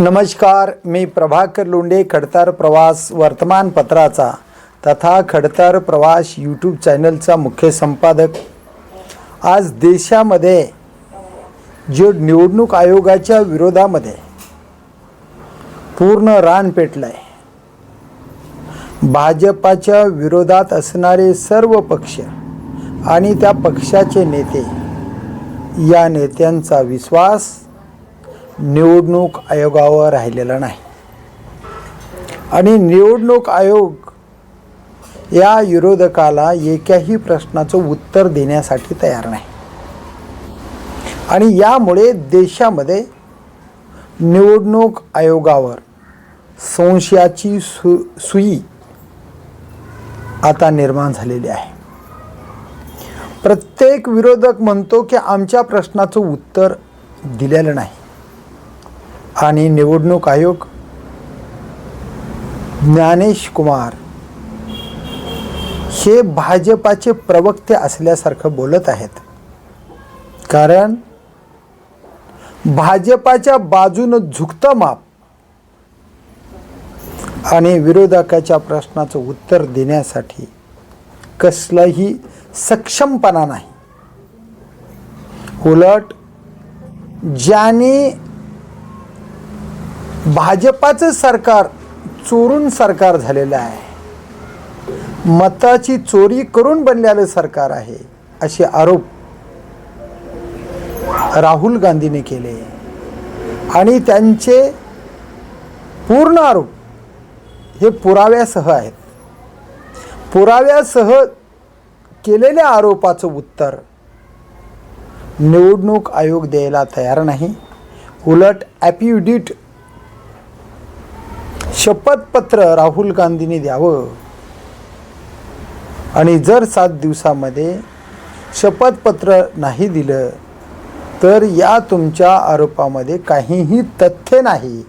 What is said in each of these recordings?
नमस्कार मी प्रभाकर लोंडे खडतर प्रवास वर्तमानपत्राचा तथा खडतर प्रवास यूट्यूब चॅनलचा मुख्य संपादक. आज देशामध्ये जो निवडणूक आयोगाच्या विरोधामध्ये पूर्ण रान पेटलं आहे भाजपाच्या विरोधात असणारे सर्व पक्ष आणि त्या पक्षाचे नेते या नेत्यांचा विश्वास निवडणूक आयोगावर राहिलेला नाही. आणि निवडणूक आयोग या विरोधकाला एकाही प्रश्नाचं उत्तर देण्यासाठी तयार नाही. आणि यामुळे देशामध्ये निवडणूक आयोगावर संशयाची सु सुई आता निर्माण झालेली आहे. प्रत्येक विरोधक म्हणतो की आमच्या प्रश्नाचं उत्तर दिलेलं नाही. आणि निवडणूक आयोग ज्ञानेश कुमार हे भाजपाचे प्रवक्ते असल्यासारखं बोलत आहेत. कारण भाजपाच्या बाजूनं झुकतं माप आणि विरोधकाच्या प्रश्नाचं उत्तर देण्यासाठी कसलाही सक्षमपणा नाही. उलट ज्याने भाजपाचं सरकार चोरून सरकार झालेलं आहे. मताची चोरी करून बनलेलं सरकार आहे असे आरोप राहुल गांधीने केले. आणि त्यांचे पूर्ण आरोप हे पुराव्यासह आहेत. पुराव्यासह केलेल्या आरोपाचं उत्तर निवडणूक आयोग द्यायला तयार नाही. उलट ॲपिडिट शपथपत्र राहुल गांधींनी द्यावं. आणि जर सात दिवसामध्ये शपथपत्र नाही दिलं तर या तुमच्या आरोपामध्ये काहीही तथ्य नाही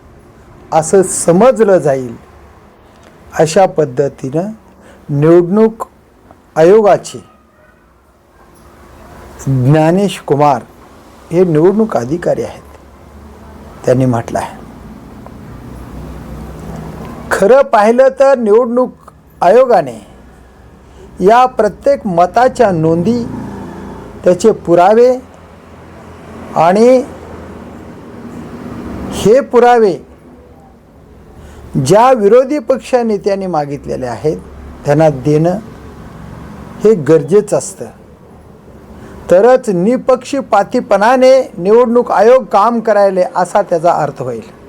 असं समजलं जाईल. अशा पद्धतीनं निवडणूक आयोगाचे ज्ञानेश कुमार हे निवडणूक अधिकारी आहेत. त्यांनी म्हटलं आहे. खरं पाहिलं तर निवडणूक आयोगाने या प्रत्येक मताच्या नोंदी त्याचे पुरावे आणि हे पुरावे ज्या विरोधी पक्ष नेत्यांनी मागितलेले आहेत त्यांना देणं हे गरजेचं असतं. तरच निपक्षपातीपणाने निवडणूक आयोग काम करायले असा त्याचा अर्थ होईल.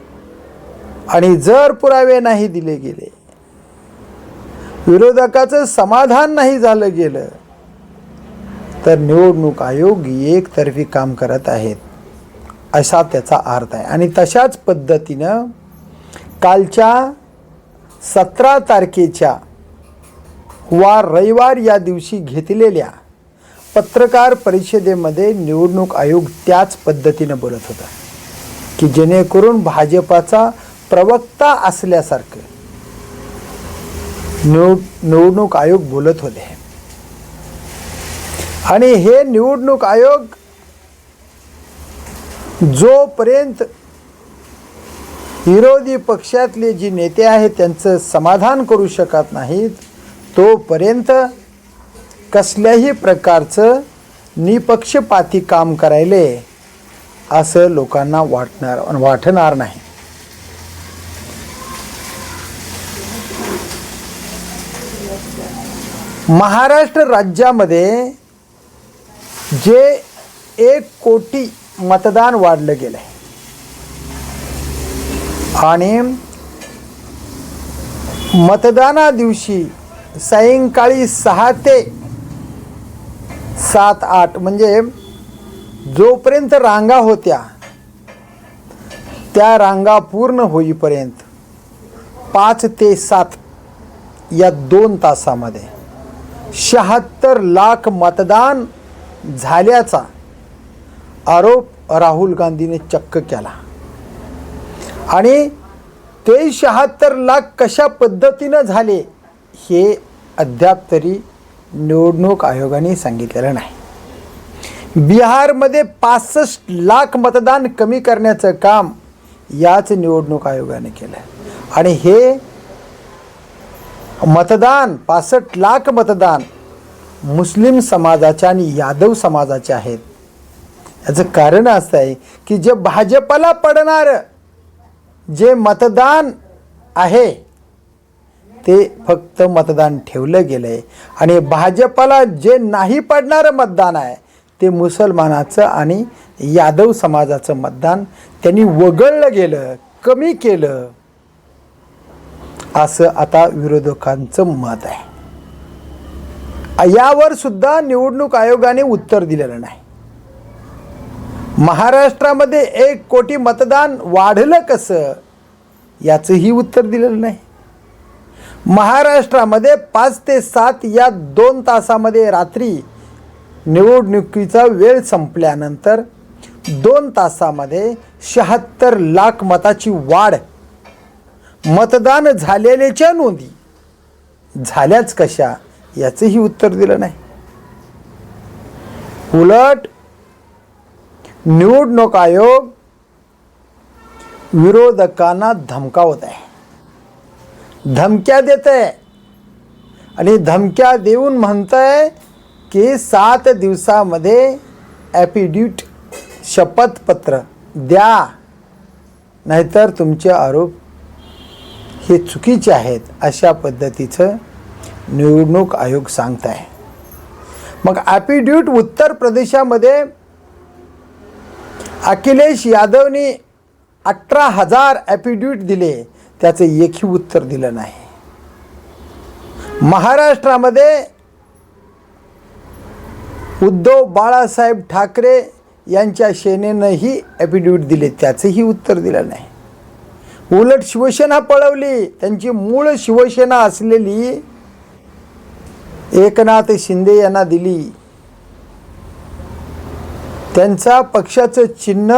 आणि जर पुरावे नाही दिले गेले विरोधकाचं समाधान नाही झालं गेलं तर निवडणूक आयोग एकतर्फी काम करत आहेत असा त्याचा अर्थ आहे. आणि तशाच पद्धतीनं कालच्या सतरा तारखेच्या वार रविवार या दिवशी घेतलेल्या पत्रकार परिषदेमध्ये निवडणूक आयोग त्याच पद्धतीनं बोलत होता की जेणेकरून भाजपाचा प्रवक्ता असल्यासारखं निवड निवडणूक आयोग बोलत होते. आणि हे निवडणूक आयोग जोपर्यंत विरोधी पक्षातले जी नेते आहेत त्यांचं समाधान करू शकत नाहीत तोपर्यंत कसल्याही प्रकारचं निपक्षपाती काम करायले असं लोकांना वाटणार वाटणार नाही. महाराष्ट्र राज्यामध्ये जे एक कोटी मतदान वाढलं गेलं आहे. आणि मतदाना दिवशी सायंकाळी सहा ते सात आठ म्हणजे जोपर्यंत रांगा होत्या त्या रांगा पूर्ण होईपर्यंत पाच ते सात या दोन तासामध्ये शहात्तर लाख मतदान झाल्याचा आरोप राहुल गांधीने चक्क केला. आणि ते शहात्तर लाख कशा पद्धतीनं झाले हे अद्याप तरी निवडणूक आयोगाने सांगितलेलं नाही. बिहारमध्ये पासष्ट लाख मतदान कमी करण्याचं काम याच निवडणूक आयोगाने केलं आणि हे मतदान पासष्ट लाख मतदान मुस्लिम समाजाचे आणि यादव समाजाचे आहेत. याचं कारण असं आहे की जे भाजपला पडणारं जे मतदान आहे ते फक्त मतदान ठेवलं गेलं आहे आणि भाजपला जे नाही पडणारं मतदान आहे ते मुसलमानाचं आणि यादव समाजाचं मतदान त्यांनी वगळलं गेलं कमी केलं. असं आता विरोधकांचं मत आहे. यावर सुद्धा निवडणूक आयोगाने उत्तर दिलेलं नाही. महाराष्ट्रामध्ये एक कोटी मतदान वाढलं कसं याचंही उत्तर दिलेलं नाही. महाराष्ट्रामध्ये पाच ते सात या दोन तासामध्ये रात्री निवडणुकीचा वेळ संपल्यानंतर दोन तासामध्ये शहात्तर लाख मताची वाढ मतदान झालेल्याच्या नोंदी. झाल्याच कशा? याचंही उत्तर दिलं नाही. उलट निवडणूक आयोग विरोधकांना धमकावत आहे. धमक्या देत आहे. आणि धमक्या देऊन म्हणत आहे की सात दिवसामध्ये ॲपिड्यूट शपथपत्र द्या. नाहीतर तुमचे आरोप हे चुकीचे आहेत अशा पद्धतीचं निवडणूक आयोग सांगत आहे मग ॲपिड्यूट उत्तर प्रदेशामध्ये अखिलेश यादवनी अठरा हजार ॲपिड्यूट दिले त्याचं एकही उत्तर दिलं नाही. महाराष्ट्रामध्ये उद्धव बाळासाहेब ठाकरे यांच्या सेनेनंही ॲपिड्यूट दिले त्याचंही उत्तर दिलं नाही. उलट शिवसेना पळवली. त्यांची मूळ शिवसेना असलेली एकनाथ शिंदे यांना दिली. त्यांचा पक्षाचं चिन्ह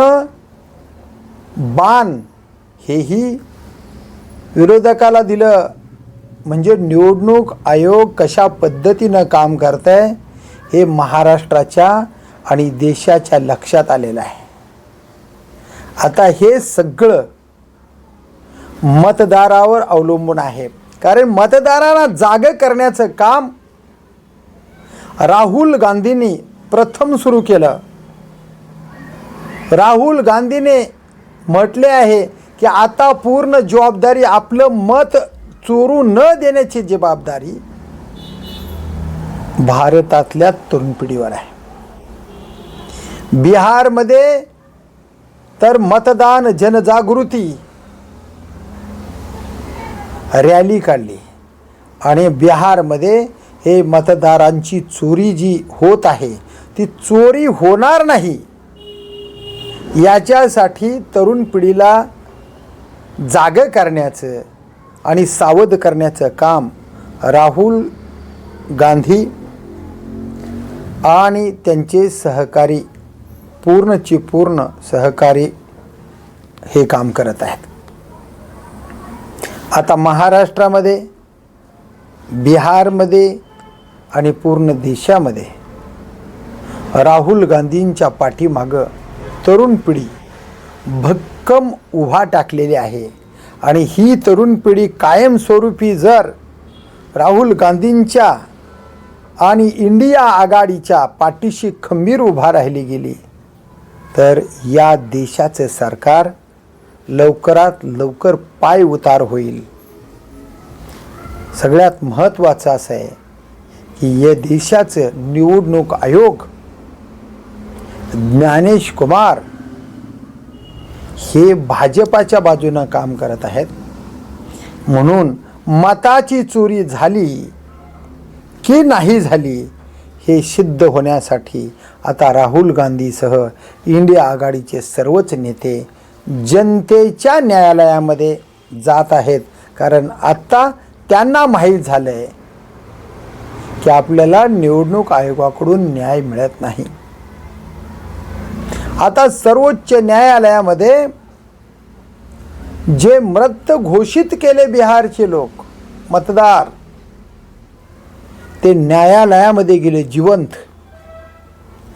बाण हेही विरोधकाला दिलं. म्हणजे निवडणूक आयोग कशा पद्धतीनं काम करत आहे हे महाराष्ट्राच्या आणि देशाच्या लक्षात आलेलं आहे. आता हे सगळं मतदारावर अवलंबून आहे. कारण मतदारांना जाग करण्याचं काम राहुल गांधींनी प्रथम सुरू केलं. राहुल गांधीने म्हटले आहे की आता पूर्ण जबाबदारी आपलं मत चोरू न देण्याची जबाबदारी भारतातल्या तरुण पिढीवर आहे. बिहारमध्ये तर मतदान जनजागृती रॅली काढली. आणि बिहारमध्ये हे मतदारांची चोरी जी होत आहे ती चोरी होणार नाही. याच्यासाठी तरुण पिढीला जाग करण्याचं आणि सावध करण्याचं काम राहुल गांधी आणि त्यांचे सहकारी पूर्णची पूर्ण सहकारी हे काम करत आहेत. आता महाराष्ट्रामध्ये बिहारमध्ये आणि पूर्ण देशामध्ये राहुल गांधींच्या पाठीमागं तरुण पिढी भक्कम उभा टाकलेली आहे. आणि ही तरुण पिढी कायमस्वरूपी जर राहुल गांधींच्या आणि इंडिया आघाडीच्या पाठीशी खंबीर उभा राहिली गेली तर या देशाचे सरकार लवकरात लवकर पाय उतार होईल. सगळ्यात महत्त्वाचं असं आहे की या देशाचं निवडणूक आयोग ज्ञानेश कुमार हे भाजपाच्या बाजूनं काम करत आहेत. म्हणून मताची चोरी झाली की नाही झाली हे सिद्ध होण्यासाठी आता राहुल गांधीसह इंडिया आघाडीचे सर्वच नेते जनतेच्या न्यायालयामध्ये जात आहेत. कारण आत्ता त्यांना माहीत झालं आहे की आपल्याला निवडणूक आयोगाकडून न्याय मिळत नाही. आता सर्वोच्च न्यायालयामध्ये जे मृत घोषित केले बिहारचे लोक मतदार ते न्यायालयामध्ये गेले जिवंत.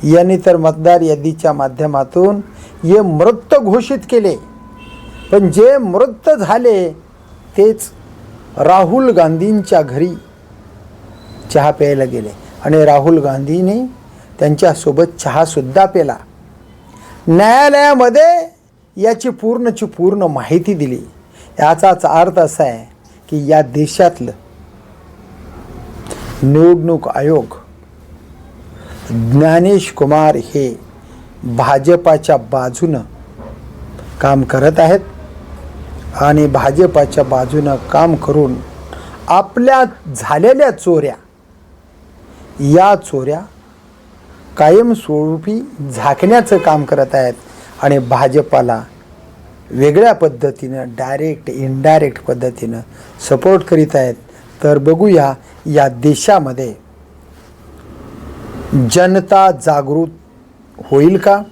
यांनी तर मतदार यादीच्या माध्यमातून हे मृत घोषित केले. पण जे मृत झाले तेच राहुल गांधींच्या घरी चहा प्यायला गेले. आणि राहुल गांधीने त्यांच्यासोबत चहासुद्धा पेला न्यायालयामध्ये याची पूर्णची पूर्ण माहिती दिली. याचाच अर्थ असा आहे की या देशातलं निवडणूक आयोग ज्ञानेश कुमार हे भाजपाच्या बाजूनं काम करत आहेत आणि भाजपाच्या बाजूनं काम करून आपल्या झालेल्या चोऱ्या या चोऱ्या कायमस्वरूपी झाकण्याचं काम करत आहेत आणि भाजपाला वेगळ्या पद्धतीनं डायरेक्ट इनडायरेक्ट पद्धतीनं सपोर्ट करीत आहेत. तर बघूया या देशामध्ये जनता जागृत होईल का?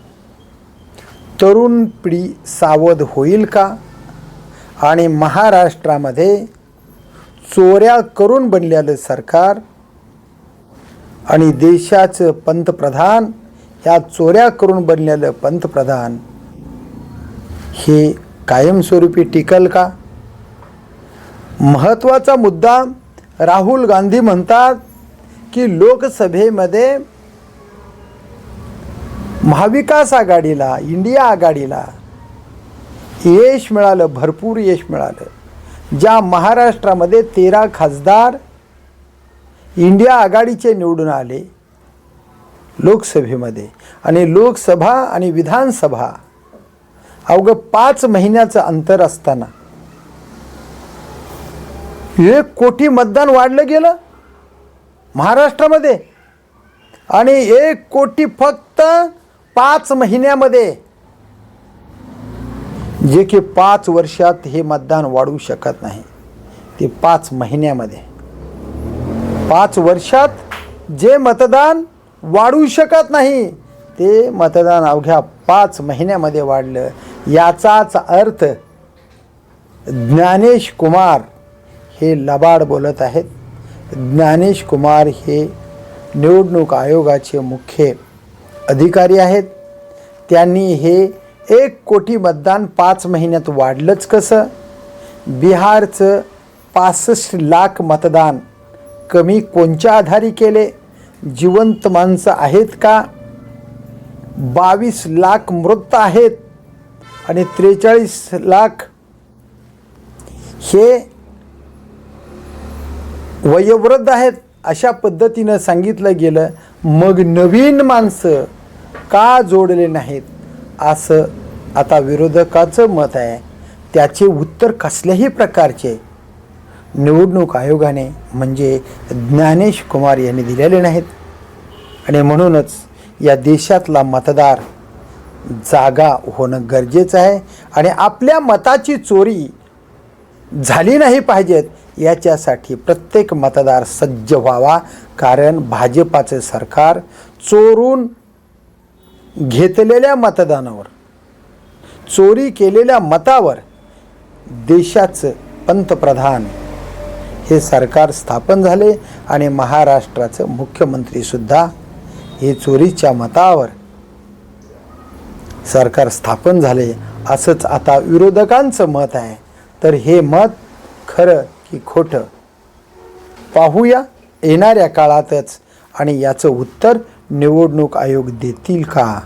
तरुण पिढी सावध होईल का? आणि महाराष्ट्रामध्ये चोऱ्या करून बनलेलं सरकार आणि देशाचं पंतप्रधान ह्या चोऱ्या करून बनलेलं पंतप्रधान हे कायमस्वरूपी टिकल का? महत्त्वाचा मुद्दा राहुल गांधी म्हणतात की लोकसभेमध्ये महाविकास आघाडीला इंडिया आघाडीला यश मिळालं भरपूर यश मिळालं. ज्या महाराष्ट्रामध्ये तेरा खासदार इंडिया आघाडीचे निवडून आले लोकसभेमध्ये आणि लोकसभा आणि विधानसभा अवघं पाच महिन्याचं अंतर असताना एक कोटी मतदान वाढलं गेलं महाराष्ट्रामध्ये आणि एक कोटी फक्त पाच महिन्यामध्ये जे की पाच वर्षात हे मतदान वाढू शकत नाही. ते पाच महिन्यामध्ये. पाच वर्षात जे मतदान वाढू शकत नाही ते मतदान अवघ्या पाच महिन्यामध्ये वाढलं. याचाच अर्थ ज्ञानेश कुमार हे लबाड बोलत आहेत. ज्ञानेश कुमार हे निवडणूक आयोगाचे मुख्य अधिकारी आहेत. त्यांनी हे एक कोटी मतदान पाच महिन्यात वाढलंच कसं? बिहारचं पासष्ट लाख मतदान कमी कोणच्या आधारी केले? जिवंत माणसं आहेत का? बावीस लाख मृत आहेत आणि त्रेचाळीस लाख हे वयोवृद्ध आहेत अशा पद्धतीनं सांगितलं गेलं. मग नवीन माणसं का जोडले नाहीत? असं आता विरोधकाचं मत आहे. त्याचे उत्तर कसल्याही प्रकारचे. निवडणूक आयोगाने म्हणजे ज्ञानेश कुमार यांनी दिलेले नाहीत. आणि म्हणूनच या देशातला मतदार जागा होणं गरजेचं आहे आणि आपल्या मताची चोरी झाली नाही पाहिजेत याच्यासाठी प्रत्येक मतदार सज्ज व्हावा. कारण भाजपाचे सरकार चोरून घेतलेल्या मतदानावर चोरी केलेल्या मतावर देशाचं पंतप्रधान हे सरकार स्थापन झाले आणि महाराष्ट्राचं मुख्यमंत्रीसुद्धा हे चोरीच्या मतावर सरकार स्थापन झाले असंच आता विरोधकांचं मत आहे. तर हे मत खरं की खोटं पाहूया येणाऱ्या काळातच आणि याचं उत्तर निवडणूक आयोग देतील का?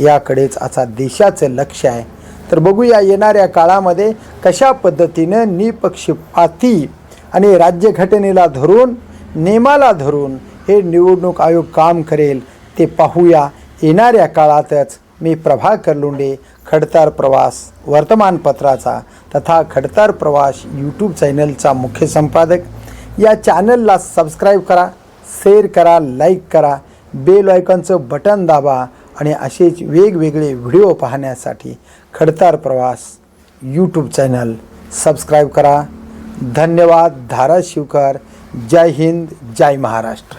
याकडेच आता देशाचं लक्ष आहे. तर बघूया येणाऱ्या काळामध्ये कशा पद्धतीनं निपक्षपाती आणि राज्यघटनेला धरून नेमाला धरून हे निवडणूक आयोग काम करेल ते पाहूया. येणाऱ्या काळातच मी प्रभाकर लोंडे खडतार प्रवास वर्तमानपत्राचा तथा खडतार प्रवास यूट्यूब चॅनलचा मुख्य संपादक. या चॅनलला सबस्क्राईब करा शेअर करा लाईक करा बेल आयकॉनचं बटन दाबा आणि असेच वेगवेगळे व्हिडिओ पाहण्यासाठी खडतार प्रवास यूट्यूब चॅनल सबस्क्राईब करा. धन्यवाद धाराशिवकर. जय हिंद जय महाराष्ट्र.